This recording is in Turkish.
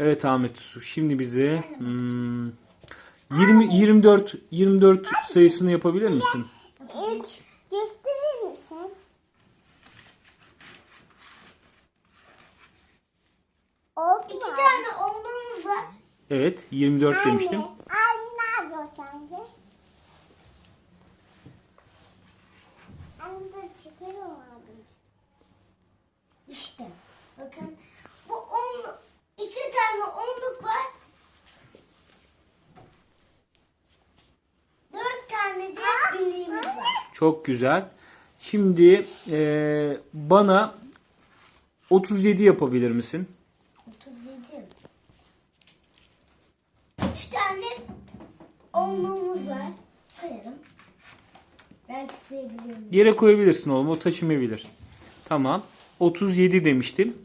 Evet Ahmet Su. Şimdi bize hmm, 20 24 24 sayısını yapabilir misin? Üç. Gösterir misin? Oldu İki tane onluğumuz var. Evet 24 demiştim. Anne, anne ne yapıyor sence? Anne çıkarım abi. İşte. Bakın. Bu onluk. iki tane onluk var. Dört tane de birliğimiz var. Çok güzel. Şimdi eee, bana 37 yapabilir misin? 37. Üç tane onluğumuz var. Koyarım. Belki sayabilirim. Yere koyabilirsin oğlum o taşımayabilir. Tamam. 37 demiştin.